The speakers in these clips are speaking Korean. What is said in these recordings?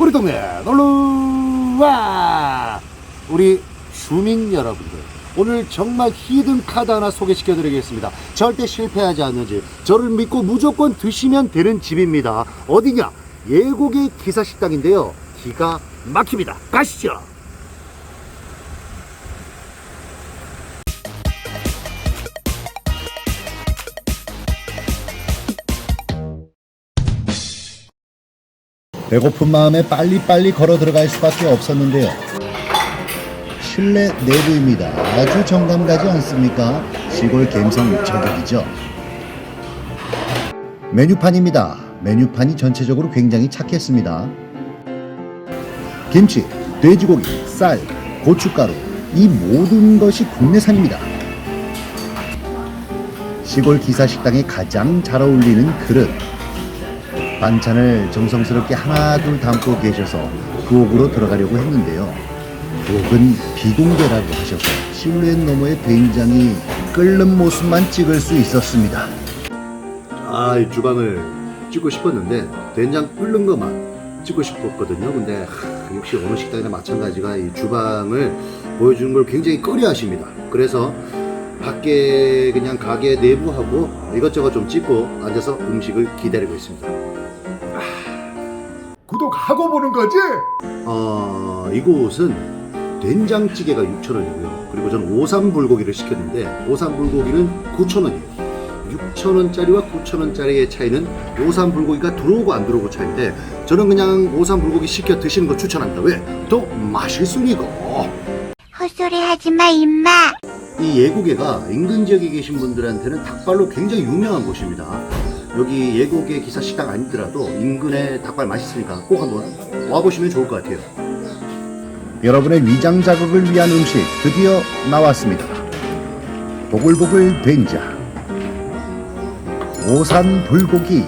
우리 동네 놀러와. 우리 주민 여러분들 오늘 정말 히든 카드 하나 소개시켜 드리겠습니다. 절대 실패하지 않는 집. 저를 믿고 무조건 드시면 되는 집입니다. 어디냐? 예고기 기사식당인데요. 기가 막힙니다. 가시죠 배고픈 마음에 빨리빨리 걸어 들어갈 수밖에 없었는데요. 실내 내부입니다. 아주 정감 가지 않습니까? 시골 감성 저격이죠. 메뉴판입니다. 메뉴판이 전체적으로 굉장히 착했습니다. 김치, 돼지고기, 쌀, 고춧가루, 이 모든 것이 국내산입니다. 시골 기사식당에 가장 잘 어울리는 그릇. 반찬을 정성스럽게 하나 둘 담고 계셔서 부엌으로 들어가려고 했는데요. 부엌은 비공개라고 하셔서 실루엣 너머의 된장이 끓는 모습만 찍을 수 있었습니다. 아, 이 주방을 찍고 싶었는데 된장 끓는 것만 찍고 싶었거든요. 근데 하, 역시 어느 식당이나 마찬가지가 이 주방을 보여주는 걸 굉장히 꺼려하십니다. 그래서 밖에 그냥 가게 내부하고 이것저것 좀 찍고 앉아서 음식을 기다리고 있습니다. 구독하고 보는 거지? 어, 이곳은 된장찌개가 6,000원이고요. 그리고 저는 오삼 불고기를 시켰는데 오삼 불고기는 9,000원이에요. 6,000원짜리와 9,000원짜리의 차이는 오삼 불고기가 들어오고 안 들어오고 차이인데 저는 그냥 오삼 불고기 시켜 드시는 거 추천합니다. 왜? 더 맛있으니까. 헛소리 하지 마, 임마. 이 예고계가 인근 지역에 계신 분들한테는 닭발로 굉장히 유명한 곳입니다. 여기 예고계 기사 식당 아니더라도 인근에 닭발 맛있으니까 꼭 한번 와보시면 좋을 것 같아요. 여러분의 위장 자극을 위한 음식 드디어 나왔습니다. 보글보글 된장, 오산 불고기,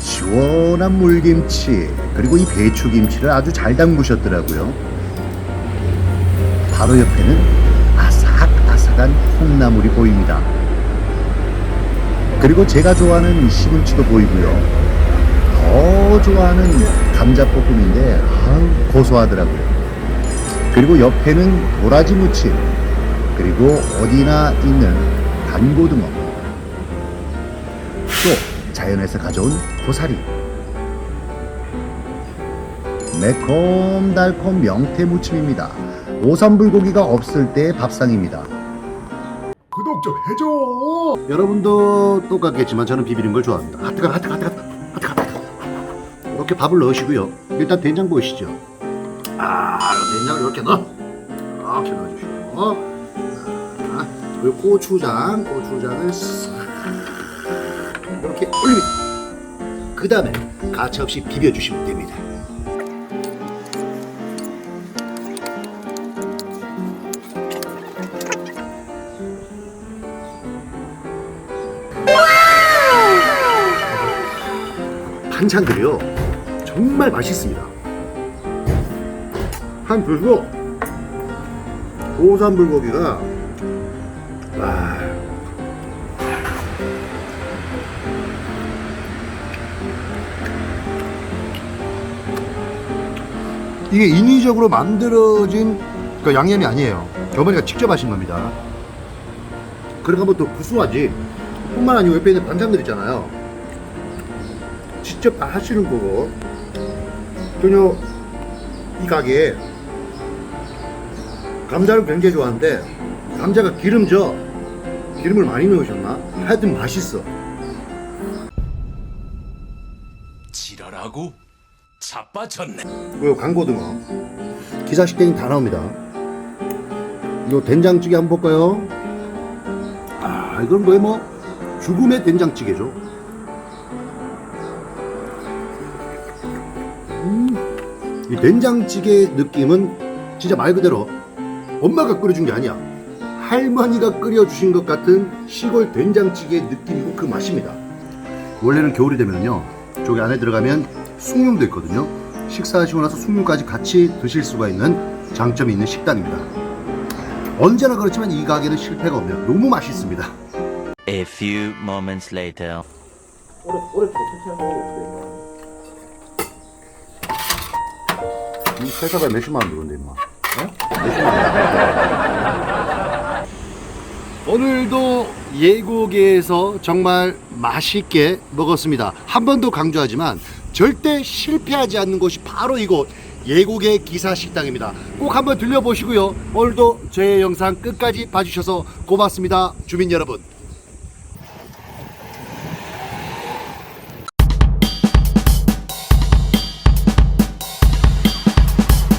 시원한 물김치, 그리고 이 배추김치를 아주 잘 담그셨더라고요. 바로 옆에는 아삭아삭한 콩나물이 보입니다. 그리고 제가 좋아하는 시금치도 보이고요. 더 좋아하는 감자볶음인데 아우 고소하더라고요. 그리고 옆에는 도라지 무침, 그리고 어디나 있는 단고등어, 또 자연에서 가져온 고사리, 매콤달콤 명태 무침입니다. 오삼불고기가 없을 때의 밥상입니다. 좀 해줘. 여러분도 똑같겠지만 저는 비비는 걸 좋아합니다. 하트가 하트가 하트가 하트가 하트가 이렇게 밥을 넣으시고요. 일단 된장 보이시죠? 아 된장을 이렇게 넣어 이렇게 넣어주시고 자, 그리고 고추장 고추장을 싹 이렇게 올립니다. 그 다음에 가차없이 비벼주시면 됩니다. 반찬들이요 정말 맛있습니다. 한 드시고 오삼 불고기가 와 이게 인위적으로 만들어진 그 양념이 아니에요. 어머니가 직접 하신 겁니다. 그러니까 뭐또 구수하지. 뿐만 아니고 옆에 있는 반찬들 있잖아요. 직접 다 하시는 거고 전혀 이 가게에 감자를 굉장히 좋아하는데 감자가 기름져 기름을 많이 넣으셨나? 하여튼 맛있어 지랄하고 자빠졌네. 그리고 강고등어 기사식당이 다 나옵니다 이 된장찌개 한번 볼까요? 아 이건 뭐야 뭐 죽음의 된장찌개죠 이 된장찌개 느낌은 진짜 말 그대로 엄마가 끓여준 게 아니야. 할머니가 끓여주신 것 같은 시골 된장찌개 느낌이고 그 맛입니다. 원래는 겨울이 되면요 저기 안에 들어가면 숭늉도 있거든요. 식사하시고 나서 숭늉까지 같이 드실 수가 있는 장점이 있는 식당입니다. 언제나 그렇지만 이 가게는 실패가 없네요. 너무 맛있습니다. A few moments later. 오래 오래 회사가 몇십만 원 들었는데 임마 오늘도 예고계에서 정말 맛있게 먹었습니다. 한 번 더 강조하지만 절대 실패하지 않는 곳이 바로 이곳 예고계 기사 식당입니다. 꼭 한번 들려보시고요. 오늘도 저의 영상 끝까지 봐주셔서 고맙습니다. 주민 여러분.